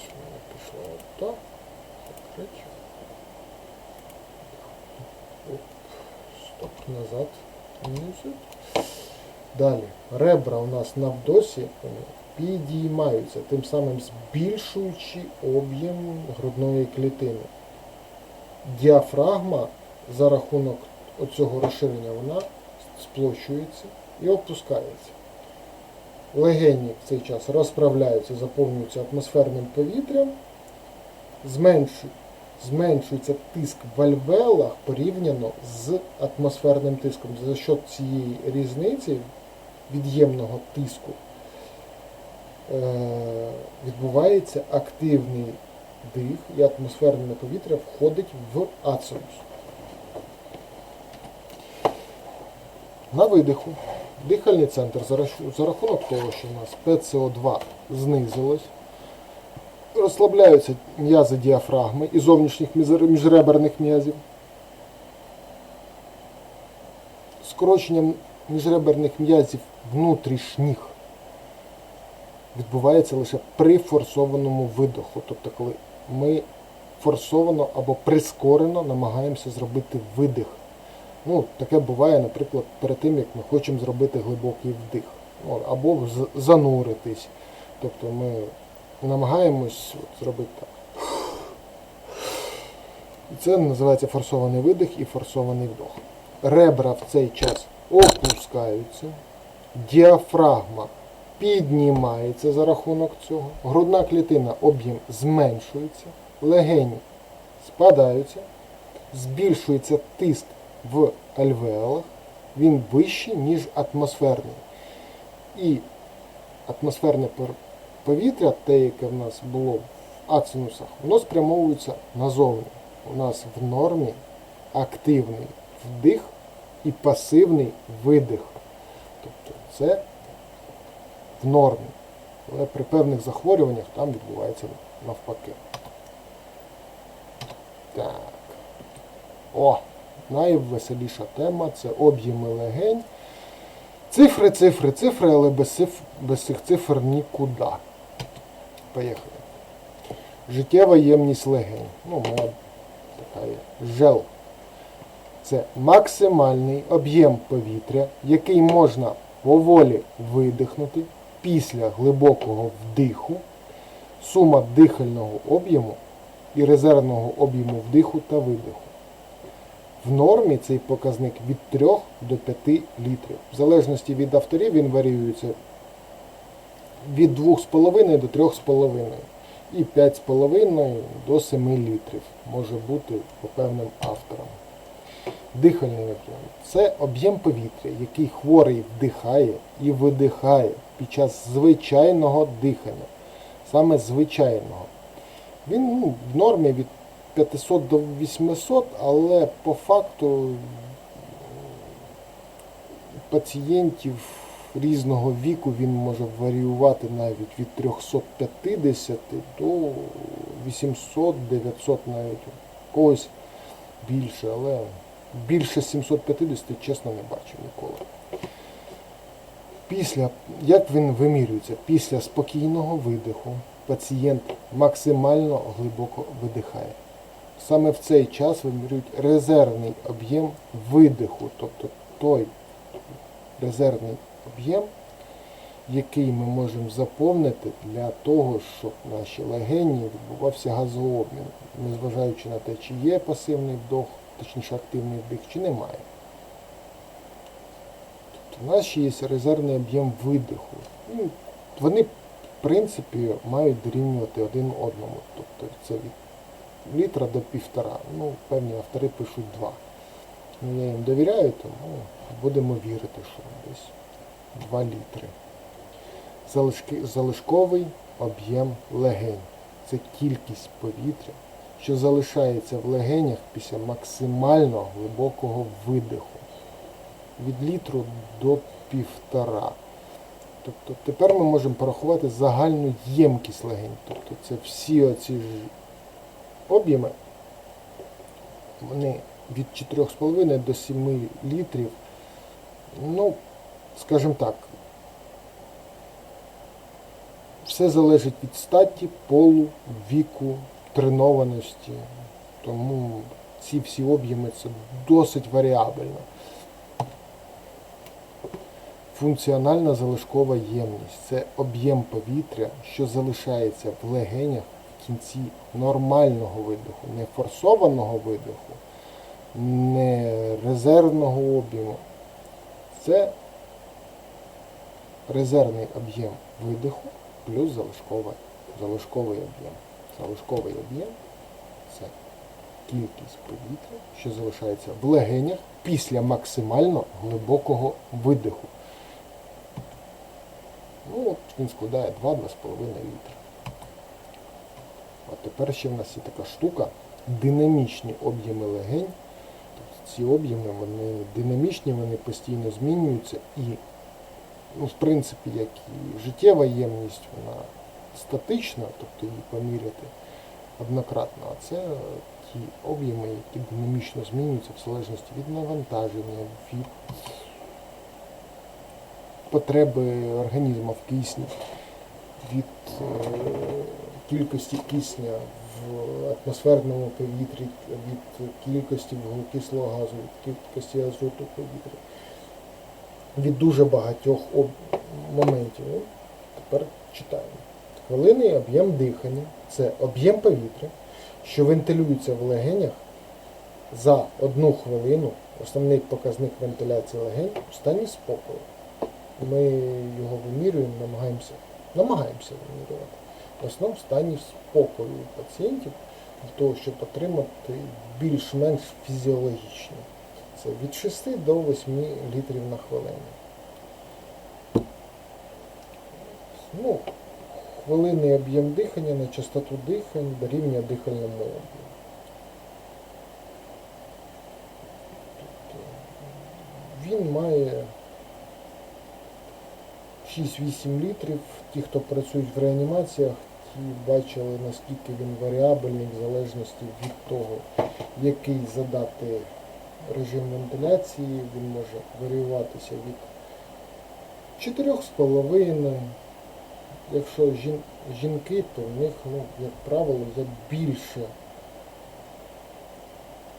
Ось воно пішло отак. Закрить. Оп. Стоп, назад. Далі. Ребра у нас на вдосі підіймаються, тим самим збільшуючи об'єм грудної клітини. Діафрагма за рахунок оцього розширення вона сплощується і опускається. Легені в цей час розправляються, заповнюються атмосферним повітрям, зменшується тиск в альвеолах порівняно з атмосферним тиском. За що цієї різниці від'ємного тиску е, відбувається активний дих і атмосферне повітря входить в ацинус. На видиху дихальний центр за рахунок того, що у нас ПЦО2 знизилось, розслабляються м'язи діафрагми і зовнішніх міжреберних м'язів. Скороченням міжреберних м'язів внутрішніх відбувається лише при форсованому видоху. Тобто, коли ми форсовано або прискорено намагаємося зробити видих. Ну, таке буває, наприклад, перед тим, як ми хочемо зробити глибокий вдих. Або зануритись. Тобто ми намагаємось от зробити так. І це називається форсований видих і форсований вдох. Ребра в цей час опускаються, діафрагма піднімається за рахунок цього, грудна клітина об'єм зменшується, легені спадаються, збільшується тиск в альвеолах, він вищий, ніж атмосферний. І атмосферне повітря, те, яке в нас було в ацинусах, воно спрямовується назовні. У нас в нормі активний вдих і пасивний видих. Тобто це в нормі. Але при певних захворюваннях там відбувається навпаки. Так. О, найвеселіша тема це об'єми легень. Цифри, цифри, цифри, але без, циф, без цих цифр нікуди. Поїхали. Життєва ємність легень. Ну, моя така є. Жел. Це максимальний об'єм повітря, який можна поволі видихнути після глибокого вдиху, сума дихального об'єму і резервного об'єму вдиху та видиху. В нормі цей показник від 3 до 5 літрів. В залежності від авторів він варіюється від 2,5 до 3,5 і 5,5 до 7 літрів може бути по певним авторам. Дихальний об'єм це об'єм повітря, який хворий вдихає і видихає під час звичайного дихання, саме звичайного. Він ну, в нормі від 500 до 800, але по факту пацієнтів різного віку він може варіювати навіть від 350 до 800-900 навіть. Когось більше, але більше 750, чесно, не бачив ніколи. Після, як він вимірюється? Після спокійного видиху пацієнт максимально глибоко видихає. Саме в цей час вимірюють резервний об'єм видиху, тобто той резервний об'єм, який ми можемо заповнити для того, щоб наші легені відбувався газообмін, незважаючи на те, чи є пасивний вдох, точніше активний вдих, чи немає. Тобто у нас ще є резервний об'єм видиху. Вони, в принципі, мають дорівнювати один одному. Тобто це від літра до півтора. Ну, певні автори пишуть два. Ну, я їм довіряю, тому будемо вірити, що десь 2 літри. Залишки, залишковий об'єм легень. Це кількість повітря, що залишається в легенях після максимально глибокого видиху. Від літру до півтора. Тобто тепер ми можемо порахувати загальну ємкість легень. Тобто це всі оці об'єми, вони від 4,5 до 7 літрів. Ну, скажімо так, все залежить від статі, полу, віку, тренованості. Тому ці всі об'єми це досить варіабельно. Функціональна залишкова ємність це об'єм повітря, що залишається в легенях в кінці нормального видиху, не форсованого видиху, не резервного об'єму. Це резервний об'єм видиху плюс залишковий, залишковий об'єм. Залишковий об'єм це кількість повітря, що залишається в легенях після максимально глибокого видиху. Ну, він складає 2-2,5 літра. А тепер ще в нас є така штука. Динамічні об'єми легень. Тобто ці об'єми вони динамічні, вони постійно змінюються. І, ну, в принципі, як і життєва ємність, вона статична, тобто її поміряти однократно, а це ті об'єми, які динамічно змінюються в залежності від навантаження, від потреби організму в кисні, від е, кількості кисня в атмосферному повітрі, від кількості вуглекислого газу, від кількості азоту в повітрі, від дуже багатьох моментів. Ну, Тепер читаємо. Хвилинний об'єм дихання це об'єм повітря, що вентилюється в легенях за одну хвилину. Основний показник вентиляції легень у стані спокою. Ми його вимірюємо, намагаємося, намагаємося вимірювати. В основному стані спокою пацієнтів для того, щоб отримати більш-менш фізіологічні. Це від 6 до 8 літрів на хвилину. Ну, хвилинний об'єм дихання на частоту дихань дорівнює дихальному об'єму. Тобто Він має 6-8 літрів. Ті, хто працюють в реанімаціях, ті бачили, наскільки він варіабельний в залежності від того, який задати режим вентиляції. Він може варіюватися від 4,5. Якщо жінки, то в них, ну, як правило, я більше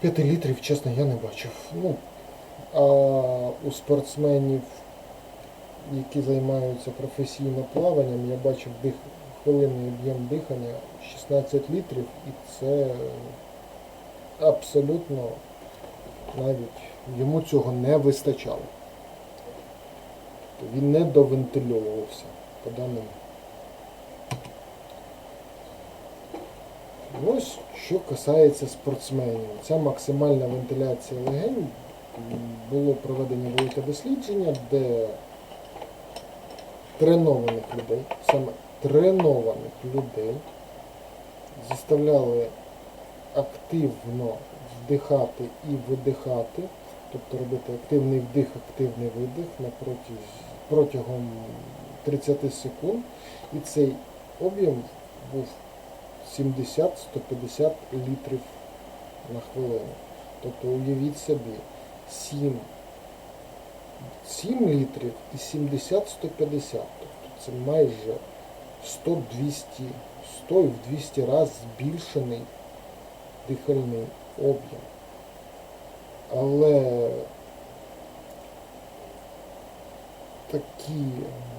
5 літрів, чесно, я не бачив. Ну, а у спортсменів, які займаються професійно плаванням, я бачив дих... хвилинний об'єм дихання 16 літрів, і це абсолютно навіть йому цього не вистачало. Він не довентильовувався по даним. Ось що касається спортсменів. Ця максимальна вентиляція легень було проведено велике дослідження, де тренованих людей, саме тренованих людей, заставляли активно вдихати і видихати, тобто робити активний вдих, активний видих протягом 30 секунд. І цей об'єм був 70-150 літрів на хвилину. Тобто уявіть собі, 7, 7 літрів і 70-150. Тобто це майже 100-200, 100 і в 200 разів збільшений дихальний об'єм. Але такі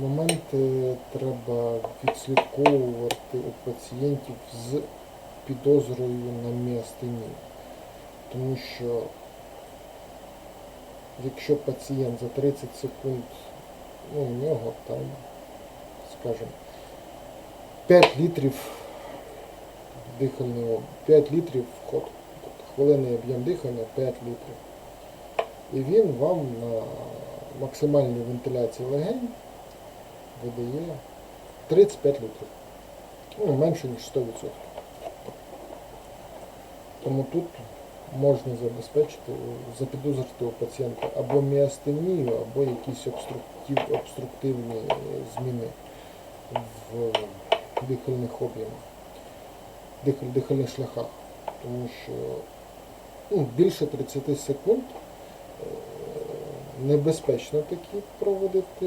моменти треба відслідковувати у пацієнтів з підозрою на міастенію. Тому що якщо пацієнт за 30 секунд, ну, у нього там, скажімо, 5 літрів дихальний об'єм, 5 літрів вход, тобто хвилинний об'єм дихання 5 літрів. І він вам на максимальній вентиляції легень видає 35 літрів. Ну, менше ніж 100%. Тому тут можна забезпечити, запідозрити у пацієнта або міастенію, або якісь обструктив, обструктивні зміни в дихальних об'ємах, дихаль, дихальних шляхах. Тому що ну, більше 30 секунд е, небезпечно такі проводити